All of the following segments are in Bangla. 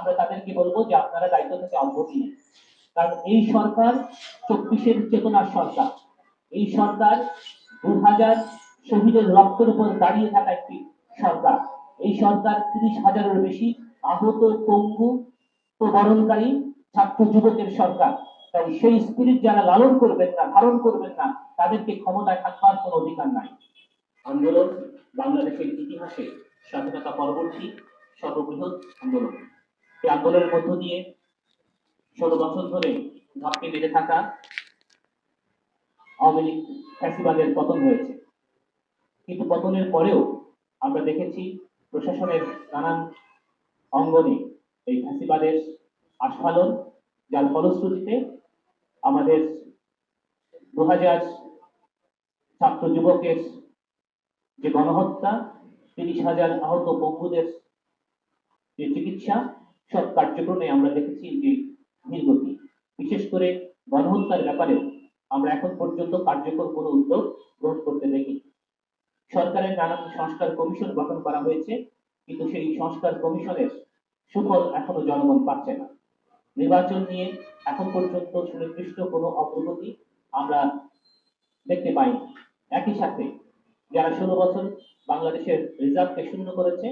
আমরা তাদেরকে বলব যে আপনারা দায়িত্ব থেকে অব্যাহতি নেন কারণ এই সরকার চব্বিশের চেতনার সরকার। এই সরকার দু হাজার শহীদের রক্তের উপর দাঁড়িয়ে থাকা একটি সরকার। এই সরকার তিরিশ হাজারের বেশি আহত পঙ্গু প্রবরণকারী ছাত্র যুবকের সরকার। তাই সেই স্পিরিট যারা লালন করবেন না, ধারণ করবেন না, তাদেরকে ক্ষমতায় থাকবার কোনো অধিকার নাই। আন্দোলন বাংলাদেশের ইতিহাসে স্বাধীনতা পরবর্তী সর্ববৃহৎ আন্দোলন। এই আন্দোলনের মধ্য দিয়ে ষোলো বছর ধরে ধাপকে বেঁধে থাকা আওয়ামী লীগ ফ্যাসিবাদের পতন হয়েছে। কিন্তু পতনের পরেও আমরা দেখেছি প্রশাসনের নানান অঙ্গনে এই ফ্যাসিবাদের আস্ফালন, যার ফলশ্রুতিতে আমাদের দু হাজার ছাত্র যুবকের যে গণহত্যা, তিরিশ হাজার আহত বন্ধুদের যে চিকিৎসা সব কার্যক্রমে আমরা দেখেছি যে ধীরগতি বিশেষ করে গণহত্যার ব্যাপারেও আমরা এখন পর্যন্ত কার্যকর কোনো উদ্যোগ গ্রহণ করতে দেখি সরকারের নানান সংস্কার কমিশন গঠন করা হয়েছে, কিন্তু সেই সংস্কার কমিশনের সুফল এখনও জনগণ পাচ্ছে না। নির্বাচন নিয়ে এখন পর্যন্ত সুনির্দিষ্ট কোনো অগ্রগতি আমরা দেখতে পাইনি। একই সাথে যারা ষোলো বছর বাংলাদেশের রিজার্ভকে শূন্য করেছে,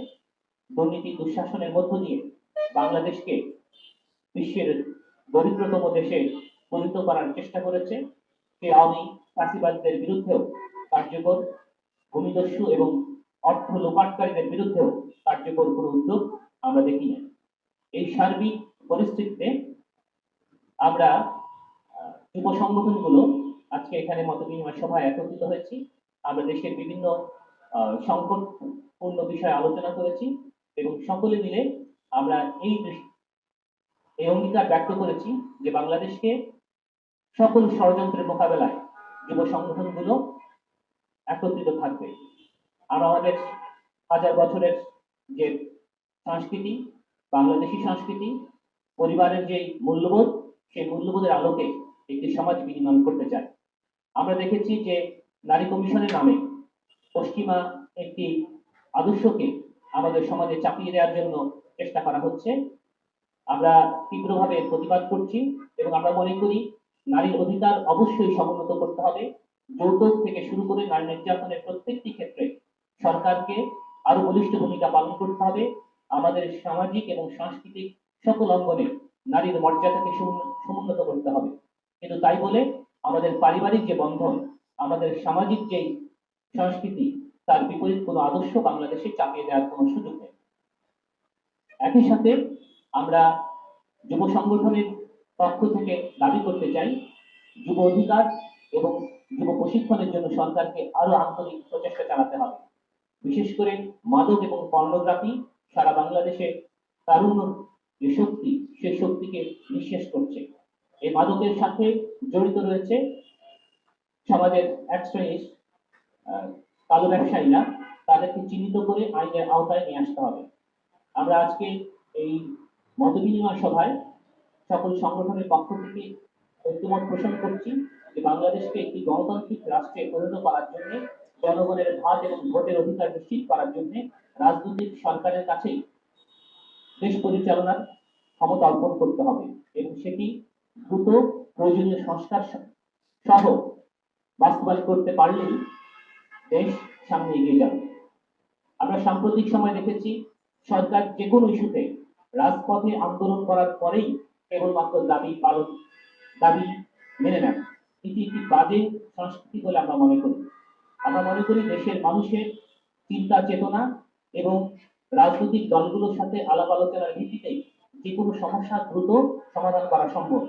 দুর্নীতি, দুঃশাসনের মধ্য দিয়ে বাংলাদেশকে বিশ্বের দরিদ্রতম দেশে পরিণত করার চেষ্টা করেছে। সে আওয়ামী ফাঁসিবাদীদের বিরুদ্ধেও কার্যকর ভূমিদস্যু এবং অর্থ লোপাটকারীদের বিরুদ্ধেও কার্যকর কোনো উদ্যোগ আমরা দেখি না এই সার্বিক পরিস্থিতিতে আমরা যুব সংগঠনগুলো আজকে এখানে মত বিনিময় সভায় একত্রিত হয়েছি। আমরা দেশের বিভিন্ন সংকটপূর্ণ বিষয়ে আলোচনা করেছি এবং সকলে মিলে আমরা এই এই অঙ্গীকার ব্যক্ত করেছি যে বাংলাদেশকে সকল ষড়যন্ত্রের মোকাবেলায় যুব সংগঠনগুলো একত্রিত থাকবে। আর আমাদের হাজার বছরের যে সংস্কৃতি, বাংলাদেশি সংস্কৃতি, পরিবারের যে মূল্যবোধ, সেই মূল্যবোধের আলোকে একটি সমাজ বিনিময় করতে চাই। আমরা দেখেছি যে নারী কমিশনের নামে পশ্চিমা একটি আদর্শকে আমাদের সমাজে চাপিয়ে দেওয়ার জন্য চেষ্টা করা হচ্ছে। আমরা তীব্রভাবে প্রতিবাদ করছি এবং আমরা মনে করি নারীর অধিকার অবশ্যই সমুন্নত করতে হবে। যৌতুক থেকে শুরু করে নারী নির্যাতনের প্রত্যেকটি ক্ষেত্রে সরকারকে আরও বলিষ্ঠ ভূমিকা পালন করতে হবে। আমাদের সামাজিক এবং সাংস্কৃতিক সকল অঙ্গনে নারীর মর্যাদাকে সমুন্নত করতে হবে। কিন্তু তাই বলে আমাদের পারিবারিক যে বন্ধন, আমাদের সামাজিক যে সংস্কৃতি, তার বিপরীত কোনো আদর্শ বাংলাদেশে চাপিয়ে দেওয়ার কোনো সুযোগ নেই। একই সাথে আমরা যুব সংগঠনের পক্ষ থেকে দাবি করতে চাই, যুব অধিকার এবং যুব প্রশিক্ষণের জন্য সরকারকে আরও আন্তরিক প্রচেষ্টা চালাতে হবে। বিশেষ করে মাদক এবং পর্নোগ্রাফি সারা বাংলাদেশে তারুণ্য যে শক্তি সে শক্তিকে নিঃশেষ করছে। এই মাদকের সাথে জড়িত রয়েছে সমাজের এক শ্রেণির কালো ব্যবসায়ীরা। তাদেরকে চিহ্নিত করে আইনের আওতায় নিয়ে আসতে হবে। আমরা আজকে এই মত বিনিময় সভায় সকল সংগঠনের পক্ষ থেকে ঐক্যমত পোষণ করছি যে বাংলাদেশকে একটি গণতান্ত্রিক রাষ্ট্রে পরিণত করার জন্য, জনগণের ভাত এবং ভোটের অধিকার নিশ্চিত করার জন্য রাজনৈতিক সরকারের কাছেই দেশ পরিচালনার ক্ষমতা অর্পণ করতে হবে এবং সেটি দ্রুত প্রয়োজনীয় সংস্কার সহ বাস্তবায়ন করতে পারলেই দেশ সামনে এগিয়ে যাবে। আমরা সাম্প্রতিক সময় দেখেছি সরকার যে কোনো ইস্যুতে রাজপথে আন্দোলন করার পরেই কেবলমাত্র দাবি পালন, দাবি মেনে নেন। এটি একটি বাজে সংস্কৃতি বলে আমরা মনে করি। আমরা মনে করি দেশের মানুষের চিন্তা, চেতনা এবং রাজনৈতিক দলগুলোর সাথে আলাপ আলোচনার ভিত্তিতে যে কোনো সমস্যা দ্রুত সমাধান করা সম্ভব।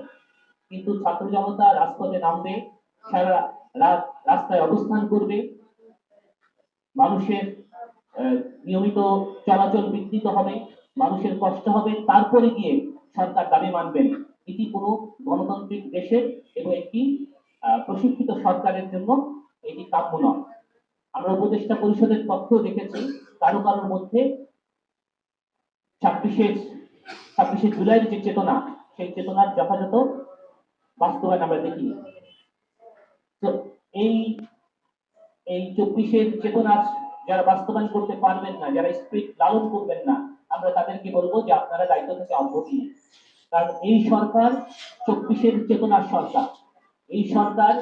কিন্তু ছাত্র জনতা রাজপথে নামবে, সারা রাত রাস্তায় অবস্থান করবে, মানুষের নিয়মিত চলাচল বিঘ্নিত হবে, মানুষের কষ্ট হবে, তারপরে গিয়ে সরকার দাবি মানবেন। এটি কোনো গণতান্ত্রিক দেশের এবং একটি প্রশিক্ষিত সরকারের জন্য এটি কাম্য নয়। আমরা উপদেষ্টা পরিষদের পক্ষেও দেখেছি, কারও কারোর মধ্যে ছাব্বিশে ছাব্বিশে জুলাইয়ের যে চেতনা, সেই চেতনার যথাযথ বাস্তবায়ন আমরা দেখি। তো এই এই চব্বিশের চেতনা যারা বাস্তবায়ন করতে পারবেন না, যারা স্পিরিট লালন করবেন না, আমরা তাদেরকে বলব যে আপনারা দায়িত্ব থেকে অব্যাহতি নিন কারণ এই সরকার চব্বিশের চেতনার সরকার। এই সরকার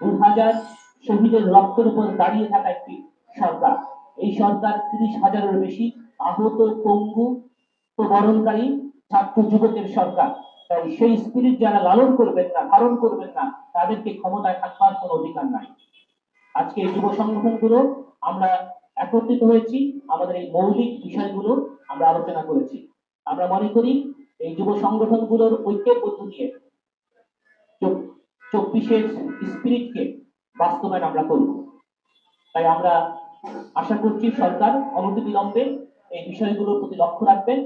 দু হাজার শহীদের রক্তের উপর দাঁড়িয়ে থাকা একটি সরকার। এই সরকার তিরিশ হাজারের বেশি আহত, পঙ্গু বরণকারী ছাত্র যুবকের সরকার। তাই সেই স্পিরিট যারা লালন করবেন না, ধারণ করবেন না, তাদেরকে ক্ষমতায় থাকবার কোনো অধিকার নাই। আজকে এই যুব সংগঠনগুলো আমরা একত্রিত হয়েছি, আমাদের এই মৌলিক বিষয়গুলো আমরা আলোচনা করেছি। আমরা মনে করি এই যুব সংগঠনগুলোর ঐক্যের মধ্য চব্বিশের স্পিরিটকে বাস্তবায়ন আমরা করব। তাই আমরা আশা করছি সরকার অনতিবিলম্বে এই বিষয়গুলোর প্রতি লক্ষ্য রাখবেন।